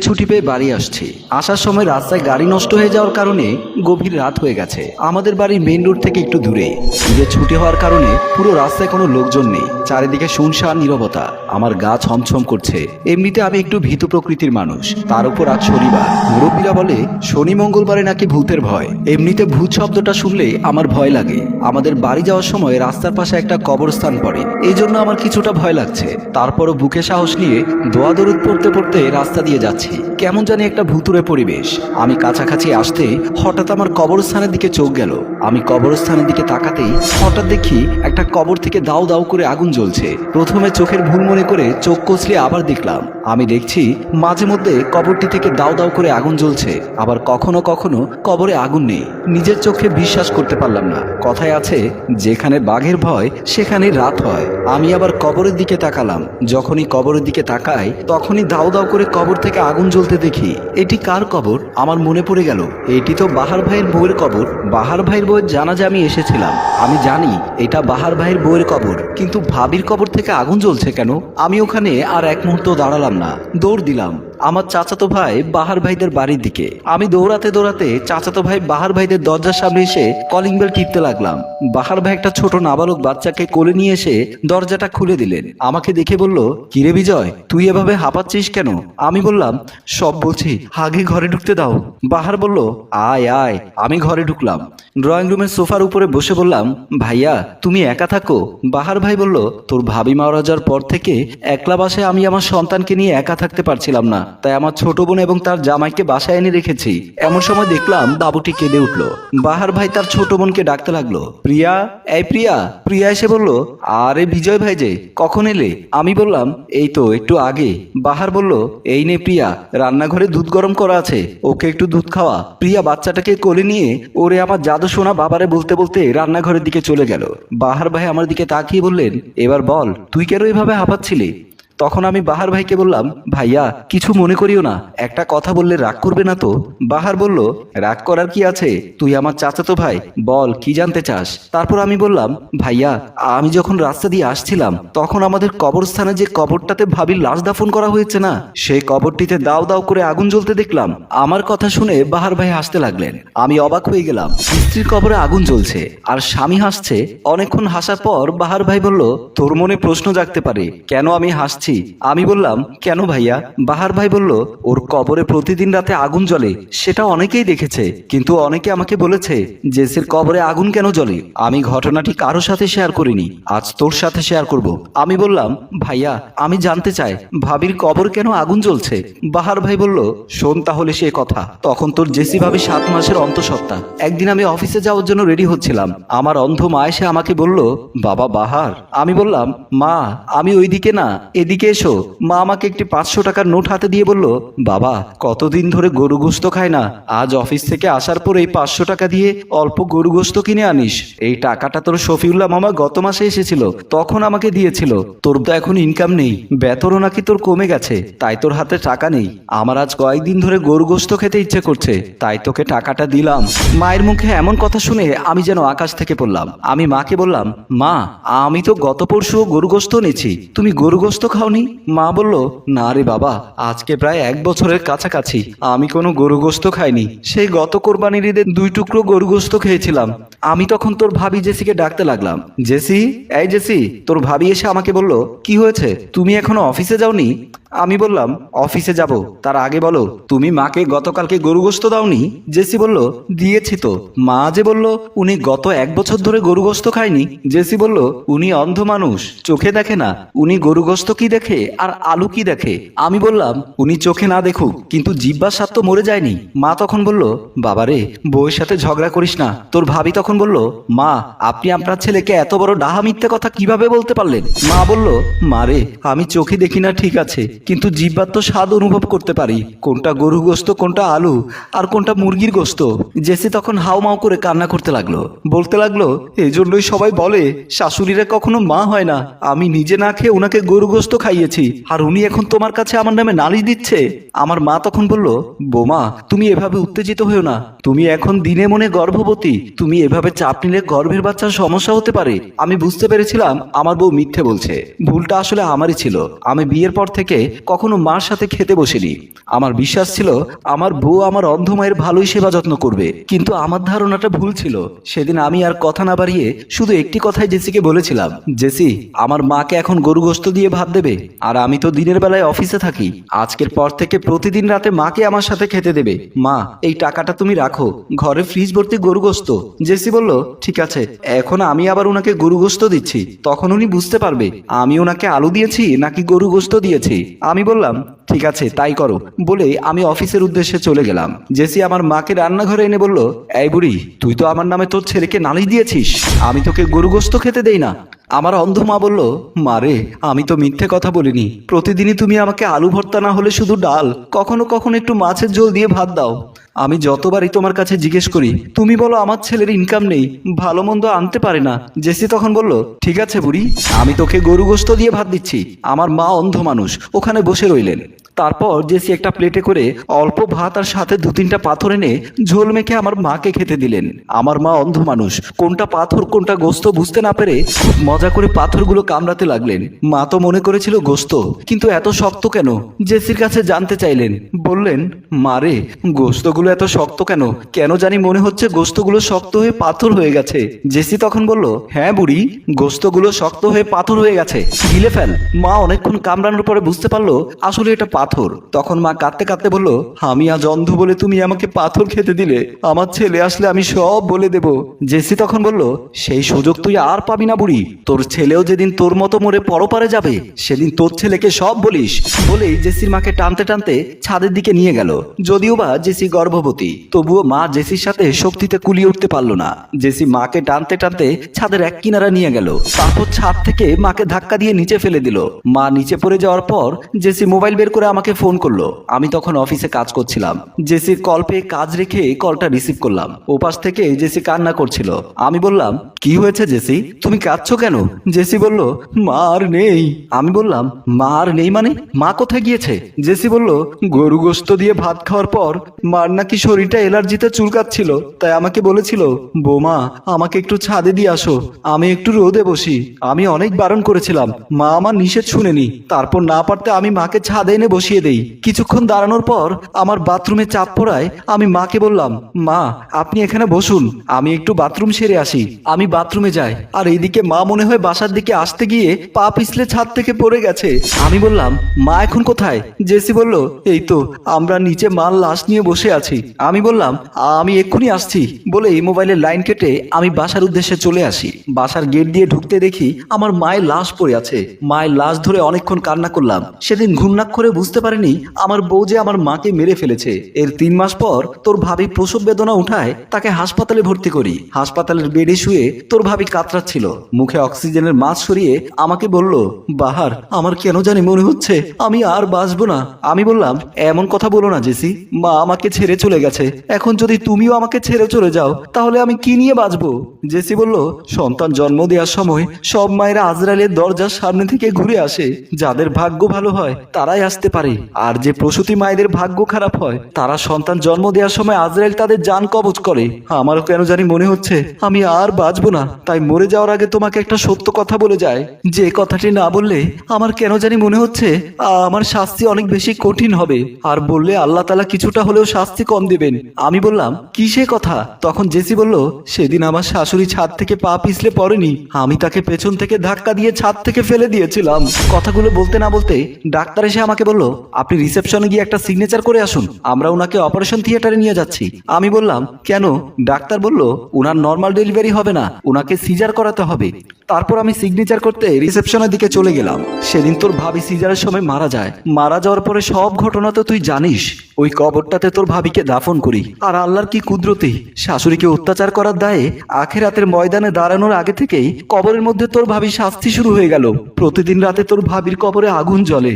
ছুটি পেয়ে বাড়ি আসছি। আসার সময় রাস্তায় গাড়ি নষ্ট হয়ে যাওয়ার কারণে গভীর রাত হয়ে গেছে। আমাদের বাড়ি মেইন রোড থেকে একটু দূরে। ঈদের ছুটি হওয়ার কারণে পুরো রাস্তায় কোনো লোকজন নেই। চারিদিকে শুনশান, নীরবতা। আমার গা ছমছম করছে। এমনিতে আমি একটু ভীত প্রকৃতির মানুষ। তার উপর আজ শনিবার। মুরব্বীরা বলে, শনি মঙ্গলবারে নাকি ভূতের ভয়। এমনিতে ভূত শব্দটা শুনলে আমার ভয় লাগে। আমাদের বাড়ি যাওয়ার সময় রাস্তার পাশে একটা কবরস্থান পড়ে। এই জন্য আমার কিছুটা ভয় লাগছে। তারপরও বুকে সাহস নিয়ে দোয়া দরুদ পড়তে পড়তে রাস্তা দিয়ে যাচ্ছি। কেমন জানি একটা ভুতুরে পরিবেশ। আমি কাছাকাছি আসতে হঠাৎ আমার কবরস্থানের দিকে চোখ গেল। আমি কবরস্থানের দিকে তাকাতেই হঠাৎ দেখি একটা কবর থেকে দাও দাও করে আগুন জ্বলছে। প্রথমে চোখের ভুল মনে করে চোখ কষলে আবার দেখলাম। আমি দেখছি মাঝে মধ্যে কবরটি থেকে দাও দাও করে আগুন জ্বলছে। আবার কখনো কখনো কবরে আগুন নেই। নিজের চোখে বিশ্বাস করতে পারলাম না। কথায় আছে, যেখানে বাঘের ভয় সেখানে রাত হয়। আমি আবার কবরের দিকে তাকালাম। যখনই কবরের দিকে তাকাই, তখনই দাও দাও করে কবর থেকে আগুন জ্বলতে দেখি, এটি কার কবর? আমার মনে পড়ে গেল, এটি তো বাহার ভাইয়ের বউয়ের কবর। বাহার ভাইয়ের বউয়ের জানাজে আমি এসেছিলাম। আমি জানি, এটা বাহার ভাইয়ের বউয়ের কবর, কিন্তু ভাবির কবর থেকে আগুন জ্বলছে কেন? আমি ওখানে আর এক মুহূর্ত দাঁড়ালাম না। দৌড় দিলাম। আমার চাচাতো ভাই বাহার ভাইদের বাড়ির দিকে। আমি দৌড়াতে দৌড়াতে চাচাতো ভাই বাহার ভাইদের দরজার সামনে এসে কলিং বেল টিপতে লাগলাম। বাহার ভাই একটা ছোট নাবালক বাচ্চাকে কোলে নিয়ে এসে দরজাটা খুলে দিলেন। আমাকে দেখে বলল, কিরে বিজয়, তুই এভাবে হাঁপাচ্ছিস কেন? আমি বললাম, সব বলছি, আগে ঘরে ঢুকতে দাও। বাহার বলল, আয় আয়, আমি ঘরে ঢুকলাম। ড্রয়িং রুমের সোফার উপরে বসে বললাম, ভাইয়া, তুমি একা থাকো? বাহার ভাই বলল, তোর ভাবি মারা যাওয়ার পর থেকে একলা বাসায় আমি আমার সন্তানকে নিয়ে একা থাকতে পারছিলাম না। তাই আমার ছোট বোন এবং তার জামাইকে বাসায় এনে রেখেছি। এমন সময় দেখলাম বাবুটি কেঁদে উঠল। বাহার ভাই তার ছোট বোনকে ডাকতে লাগল। প্রিয়া, এই প্রিয়া। প্রিয়া এসে বলল, আরে বিজয় ভাই যে, কখন এলে? আমি বললাম, এই তো একটু আগে। বাহার বলল, এই নে প্রিয়া, রান্নাঘরে দুধ গরম করা আছে, ওকে একটু দুধ খাওয়া। প্রিয়া বাচ্চাটাকে কোলে নিয়ে ওরে আমার জাদু শোনা বাবারে বলতে বলতে রান্নাঘরের দিকে চলে গেল। বাহার ভাই আমার দিকে তাকিয়ে বললেন, এবার বল, তুই কেন এভাবে হাঁপাচ্ছিলি? তখন আমি বাহার ভাইকে বললাম, ভাইয়া, কিছু মনে করিও না, একটা কথা বললে রাগ করবে না তো? বাহার বলল, রাগ করার কি আছে? তুই আমার চাচাতো ভাই, বল, কি জানতে চাস? তারপর আমি বললাম, ভাইয়া, আমি যখন রাস্তা দিয়ে আসছিলাম, তখন আমাদের কবরস্থানে যে কবরটাতে ভাবির লাশ দাফন করা হয়েছে না, সেই কবরটিতে দাও দাও করে আগুন জ্বলতে দেখলাম। আমার কথা শুনে বাহার ভাই হাসতে লাগলেন। আমি অবাক হয়ে গেলাম, স্ত্রীর কবরে আগুন জ্বলছে, আর স্বামী হাসছে। অনেকক্ষণ হাসার পর বাহার ভাই বলল, তোর মনে প্রশ্ন জাগতে পারে, কেন আমি হাসছি? আমি বললাম, কেন ভাইয়া? বাহার ভাই বলল, ওর কবরে প্রতিদিন রাতে আগুন জ্বলে, সেটা অনেকেই দেখেছে। কিন্তু অনেকে আমাকে বলেছে জেসের কবরে আগুন কেন জ্বলে? আমি ঘটনাটি কারও সাথে শেয়ার করিনি। আজ তোর সাথে শেয়ার করব। আমি বললাম, ভাইয়া, আমি জানতে চাই, ভাবির কবর কেন আগুন জ্বলছে? বাহার ভাই বলল, শোন তাহলে সে কথা। তখন তোর জেসি ভাবি সাত মাসের অন্তঃসত্ত্বা। একদিন আমি অফিসে যাওয়ার জন্য রেডি হচ্ছিলাম। আমার অন্ধ মা এসে আমাকে বলল, বাবা বাহার। আমি বললাম, মা, আমি ওইদিকে না, এদিকে এসো। মা আমাকে একটি পাঁচশো টাকার নোট হাতে দিয়ে বলল, বাবা, কতদিন ধরে গরু গোস্ত খায় না। আজ অফিস থেকে আসার পর এই পাঁচশো টাকা দিয়ে অল্প গরু গোস্ত কিনে আনিস। এই টাকাটা তোর শফিউল্লাহ মামা গত মাসে এসেছিল, তখন আমাকে দিয়েছিল। তোর তো এখন ইনকাম নেই। বেতনও নাকি তোর কমে গেছে, তাই তোর হাতে টাকা নেই। আমার আজ কয়েকদিন ধরে গরু গোস্ত খেতে ইচ্ছে করছে, তাই তোকে টাকাটা দিলাম। মায়ের মুখে এমন কথা শুনে আমি যেন আকাশ থেকে পড়লাম। আমি মাকে বললাম, মা, আমি তো গত পরশু গরু গোস্ত নিয়েছি তুমি গরু গোস্ত খাওনি মা বলল, না রে বাবা, আজকে প্রায় এক বছরের কাছাকাছি। আমি কোনো গরু গোস্ত খাইনি। সেই গত কোরবানির ঈদের দুই টুকরো গরু গোস্ত খেয়েছিলাম। আমি তখন তোর ভাবি জেসিকে ডাকতে লাগলাম। জেসি, এই জেসি, তোর ভাবি এসে আমাকে বলল, কি হয়েছে? তুমি এখনও অফিসে যাওনি? আমি বললাম, অফিসে যাব। তার আগে বলো, তুমি মাকে গতকালকে গরু গোস্ত দাওনি? জেসি বলল, দিয়েছি তো। মা যে বলল, উনি গত এক বছর ধরে গরু গোস্ত খায়নি। জেসি বলল, উনি অন্ধ মানুষ, চোখে দেখে না। উনি গরু গোস্ত কি দেখে আর আলু কি দেখে? আমি বললাম, উনি চোখে না দেখুক, কিন্তু জিব্বার স্বাদ তো মরে যায়নি। মা তখন বলল, বাবারে, বউয়ের সাথে ঝগড়া করিস না। তোর ভাবি তখন বলল, মা, আপনি আপনার ছেলেকে এত বড় ডাহা মিথ্যে কথা কীভাবে বলতে পারলেন? মা বলল মারে আমি চোখে দেখি না, ঠিক আছে, কিন্তু জিব্বার তো স্বাদ অনুভব করতে পারি। কোনটা গরু গোস্ত, কোনটা আলু, আর কোনটা মুরগির গোস্ত? জেসি তখন হাউমাউ করে কান্না করতে লাগল। বলতে লাগল এই জন্যই সবাই বলে, শাশুড়িরা কখনো মা হয় না। আমি নিজে না খেয়ে ওনাকে গরু গোস্ত খাইয়েছি। আর উনি এখন তোমার কাছে আমার নামে নালিশ দিচ্ছে। আমার মা তখন বলল, বোমা, তুমি এভাবে উত্তেজিত হয়েও না। তুমি এখন দিনে মনে গর্ভবতী। তুমি এভাবে চাপ নিলে গর্ভের বাচ্চার সমস্যা হতে পারে। আমি বুঝতে পেরেছিলাম আমার বউ মিথ্যে বলছে। ভুলটা আসলে আমারই ছিল। আমি বিয়ের পর থেকে কখনো মার সাথে খেতে বসিনি। আমার বিশ্বাস ছিল, আমার বউ আমার অন্ধ মায়ের ভালোই সেবা যত্ন করবে। কিন্তু আমার ধারণাটা ভুল ছিল। সেদিন আমি আর কথা না বাড়িয়ে শুধু একটি কথাই জেসিকে বলেছিলাম। জেসি, আমার মাকে এখন গরু গোস্ত দিয়ে ভাত দেবে? আর আমি তো দিনের বেলায় অফিসে থাকি। আজকের পর থেকে প্রতিদিন রাতে মাকে আমার সাথে খেতে দেবে। মা, এই টাকাটা তুমি রাখো। ঘরে ফ্রিজ ভর্তি গরু গোস্ত। জেসি বলল, ঠিক আছে, এখন আমি আবার ওনাকে গরু গোস্ত দিচ্ছি। তখন উনি বুঝতে পারবে, আমি ওনাকে আলু দিয়েছি নাকি গরু গোস্ত দিয়েছি। আমি বললাম, ঠিক আছে, তাই করো। বলে আমি অফিসের উদ্দেশ্যে চলে গেলাম। জেসি আমার মাকে রান্নাঘরে এনে বলল, এই বুড়ি, তুই তো আমার নামে তোর ছেলেকে নালিশ দিয়েছিস। আমি তোকে গরু গোস্ত খেতে দেই না। আমার অন্ধ মা বলল মারে আমি তো মিথ্যে কথা বলিনি। প্রতিদিনই তুমি আমাকে আলু ভর্তা না হলে শুধু ডাল, কখনো কখনো একটু মাছের ঝোল দিয়ে ভাত দাও। আমি যতবারই তোমার কাছে জিজ্ঞেস করি, তুমি বলো আমার ছেলের ইনকাম নেই, ভালো মন্দ আনতে পারে না? জেসি তখন বলল, ঠিক আছে বুড়ি, আমি তোকে গরু গোস্ত দিয়ে ভাত দিচ্ছি। আমার মা অন্ধ মানুষ, ওখানে বসে রইলেন। তারপর জেসি একটা প্লেটে করে অল্প ভাত আর সাথে দু তিনটা পাথর এনে ঝোল মেখে আমার মাকে খেতে দিলেন। আমার মা অন্ধ মানুষ। কোনটা পাথর, কোনটা গোস্ত বুঝতে না পেরে মজা করে পাথরগুলো কামড়াতে লাগলেন। মা তো মনে করেছিল গোস্ত, কিন্তু এত শক্ত কেন? জেসির কাছে জানতে চাইলেন। বললেন মারে গোস্তগুলো এত শক্ত কেন? কেন জানি মনে হচ্ছে গোস্তগুলো শক্ত হয়ে পাথর হয়ে গেছে। জেসি তখন বলল হ্যাঁ বুড়ি, গোস্তগুলো শক্ত হয়ে পাথর হয়ে গেছে। গিলে ফেল। মা অনেকক্ষণ কামড়ানোর পরে বুঝতে পারল, আসলে এটা পাথর। তখন মা কাঁদতে কাঁদতে বলল, আমি আজ অন্ধ বলে তুমি আমাকে পাথর খেতে দিলে। আমার ছেলে আসলে আমি সব বলে দেব। জেসি তখন বলল, সেই সুযোগ তুই আর পাবি না বুড়ি। তোর ছেলেও যেদিন তোর মতো মরে পরপারে যাবে, সেদিন তোর ছেলেকে সব বলিস। বলেই জেসির মাকে টানতে টানতে ছাদের দিকে নিয়ে গেল। যদিও বা জেসি গর্ভবতী, তবুও মা জেসির সাথে শক্তিতে কুলিয়ে উঠতে পারল না। জেসি মাকে টানতে টানতে ছাদের এক কিনারা নিয়ে গেল। তারপর ছাদ থেকে মাকে ধাক্কা দিয়ে নিচে ফেলে দিল। মা নিচে পড়ে যাওয়ার পর জেসি মোবাইল বের করে আমাকে ফোন করল। আমি তখন অফিসে কাজ করছিলাম। জেসির কল পেয়ে কাজ রেখে কলটা রিসিভ করলাম। ওপাশ থেকে জেসি কান্না করছিল। আমি বললাম, কি হয়েছে জেসি? তুমি কাঁদছো কেন? জেসি বলল মা আর নেই। আমি বললাম মা আর নেই মানে? মা কোথায় গিয়েছে? জেসি বলল, গরু গোস্ত দিয়ে ভাত খাওয়ার পর মার নাকি শরীরটা এলার্জিতে চুলকাচ্ছিল। তাই আমাকে বলেছিল, বোমা, আমাকে একটু ছাদে দিয়ে আসো। আমি একটু রোদে বসি। আমি অনেক বারণ করেছিলাম। মা আমার নিষেধ শুনেনি। তারপর না পারতে আমি মাকে ছাদে এনে বসিয়ে দেই। কিছুক্ষণ দাঁড়ানোর পর আমার বাথরুমে চাপ পড়ায় আমি মাকে বললাম, মা, আপনি এখানে বসুন, আমি একটু বাথরুম সেরে আসি। আমি বাথরুমে যাই, আর এইদিকে মা মনে হয় বাসার দিকে আসতে গিয়ে পা পিছলে ছাদ থেকে পড়ে গেছে। আমি বললাম, মা এখন কোথায়? জেসি বলল, এই তো, আমরা নিচে মাল লাশ নিয়ে বসে আছি। আমি বললাম, আমি এক্ষুনি আসছি। বলে এই মোবাইলের লাইন কেটে আমি বাসার উদ্দেশ্যে চলে আসি। বাসার গেট দিয়ে ঢুকতে দেখি আমার মায়ের লাশ পড়ে আছে। মায়ের লাশ ধরে অনেকক্ষণ কান্না করলাম। সেদিন ঘুমনাক্ষরে বুঝতে পারিনি আমার বউ যে আমার মাকে মেরে ফেলেছে। এর তিন মাস পর তোর ভাবি প্রসব বেদনা উঠায় তাকে হাসপাতালে ভর্তি করি। হাসপাতালের বেডে শুয়ে তোর ভাবি কাতরাচ্ছিল। মুখে অক্সিজেনের মাছ সরিয়ে আমাকে বলল, বাহার, আমার কেন জানি মনে হচ্ছে আমি আর বাঁচবো না। আমি বললাম, এমন কথা বলো না, জেসি। মা আমাকে ছেড়ে চলে গেছে। এখন যদি তুমিও আমাকে ছেড়ে চলে যাও, তাহলে আমি কি নিয়ে বাঁচবো? জেসি বলল, সন্তান জন্ম দেওয়ার সময় সব মায়েরা আজরাইলের দরজার সামনে থেকে ঘুরে আসে। যাদের ভাগ্য ভালো হয়, তারাই আসতে পারে। আর যে প্রসূতি মায়েদের ভাগ্য খারাপ হয়, তারা সন্তান জন্ম দেওয়ার সময় আজরাইল তাদের যান কবজ করে। আমারও কেন জানি মনে হচ্ছে, আমি আর বাঁচবো না। তাই মরে যাওয়ার আগে তোমাকে একটা সত্য কথা বলে যায় যে কথাটি না বললে, আমার কেন জানি মনে হচ্ছে, আমার শাস্তি অনেক বেশি কঠিন হবে। আর বললে আল্লাহ তালা কিছুটা হলেও শাস্তি কম দেবেন। আমি বললাম কি সে কথা? তখন জেসি বলল, সেদিন আমার শাশুড়ি ছাদ থেকে পা পিছলে পড়েনি। আমি তাকে পেছন থেকে ধাক্কা দিয়ে ছাদ থেকে ফেলে দিয়েছিলাম। কথাগুলো বলতে না বলতে ডাক্তার এসে আমাকে বলল, আপনি রিসেপশনে গিয়ে একটা সিগনেচার করে আসুন। আমরা ওনাকে অপারেশন থিয়েটারে নিয়ে যাচ্ছি। আমি বললাম, কেন? ডাক্তার বলল ওনার নর্মাল ডেলিভারি হবে না। ওনাকে সিজার করাতে হবে। তারপর আমি সিগনেচার করতে রিসেপশনের দিকে চলে গেলাম। সেদিন তোর ভাবি সিজারের সময় মারা যায়। মারা যাওয়ার পরে সব ঘটনা তো তুই জানিস। ওই কবরটাতে তোর ভাবিকে দাফন করি। আর আল্লাহর কি কুদরতি? শাশুড়িকে অত্যাচার করার দায়ে আখেরাতের ময়দানে দাঁড়ানোর আগে থেকেই কবরের মধ্যে তোর ভাবি শাস্তি শুরু হয়ে গেল। প্রতিদিন রাতে তোর ভাবির কবরে আগুন জ্বলে।